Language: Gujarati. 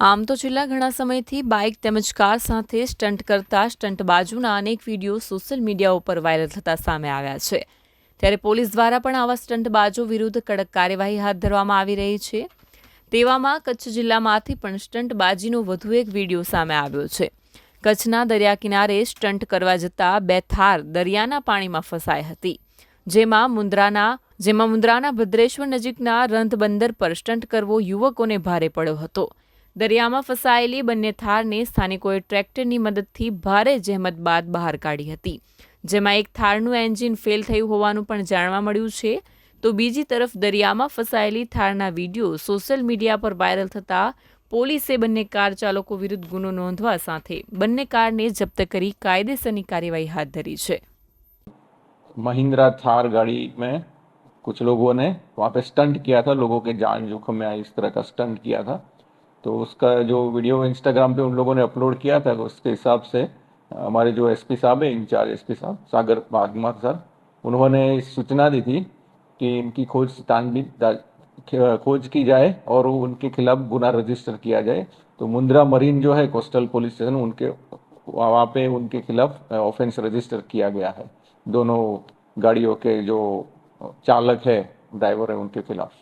આમ તો છેલ્લા ઘણા સમયથી બાઇક તેમજ કાર સાથે સ્ટન્ટ કરતા સ્ટંટબાજોના અનેક વીડિયો સોશિયલ મીડિયા ઉપર વાયરલ થતા સામે આવ્યા છે. ત્યારે પોલીસ દ્વારા પણ આવા સ્ટંટબાજો વિરુદ્ધ કડક કાર્યવાહી હાથ ધરવામાં આવી રહી છે. તેવામાં કચ્છ જિલ્લામાંથી પણ સ્ટંટબાજીનો વધુ એક વીડિયો સામે આવ્યો છે. કચ્છના દરિયા કિનારે સ્ટંટ કરવા જતા બે થાર દરિયાના પાણીમાં ફસાઈ હતી. જેમાં મુંદ્રાના જેમાં મુંદ્રાના ભદ્રેશ્વર નજીકના રંધ બંદર પર સ્ટંટ કરવો યુવકોને ભારે પડ્યો હતો. દરિયામાં ફસાયેલી બંને થારને સ્થાનિકોએ ટ્રેક્ટરની મદદથી ભારે જહેમત બાદ બહાર કાઢી હતી જેમાં એક થારનું એન્જિન ફેલ થયું હોવાનું પણ જાણવા મળ્યું છે તો બીજી તરફ દરિયામાં ફસાયેલી થારના વિડીયો સોશિયલ મીડિયા પર વાયરલ થતાં પોલીસે બંને કાર ચાલકો વિરુદ્ધ ગુનો નોંધવા સાથે બંને કારને જપ્ત કરી કાયદેસરની કાર્યવાહી હાથ ધરી છે महिंद्रा थार गाड़ी में कुछ लोगों ने वहाँ पे स्टंट किया था लोगों के जान जोखिम में इस तरह का स्टंट किया था तो उसका जो वीडियो इंस्टाग्राम पे उन लोगों ने अपलोड किया था, उसके हिसाब से हमारे जो एसपी साहब है, इंचार्ज एसपी साहब, सागर बागमा सर, उन्होंने सूचना दी थी कि इनकी खोज तानबीन खोज की जाए और उनके खिलाफ गुना रजिस्टर किया जाए। तो मुंद्रा मरीन जो है, कोस्टल पुलिस स्टेशन, उनके, वहाँ पे उनके खिलाफ ऑफेंस रजिस्टर किया गया है। दोनों गाड़ियों के जो चालक है, ड्राइवर है, उनके खिलाफ।